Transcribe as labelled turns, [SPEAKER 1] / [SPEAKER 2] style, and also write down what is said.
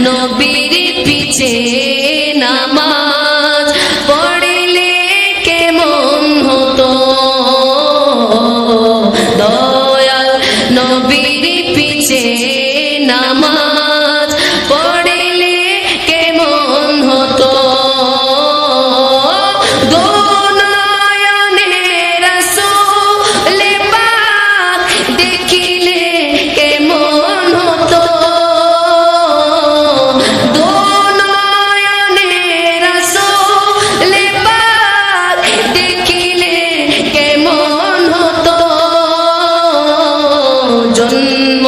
[SPEAKER 1] নবীর পিছে নামা জন্ম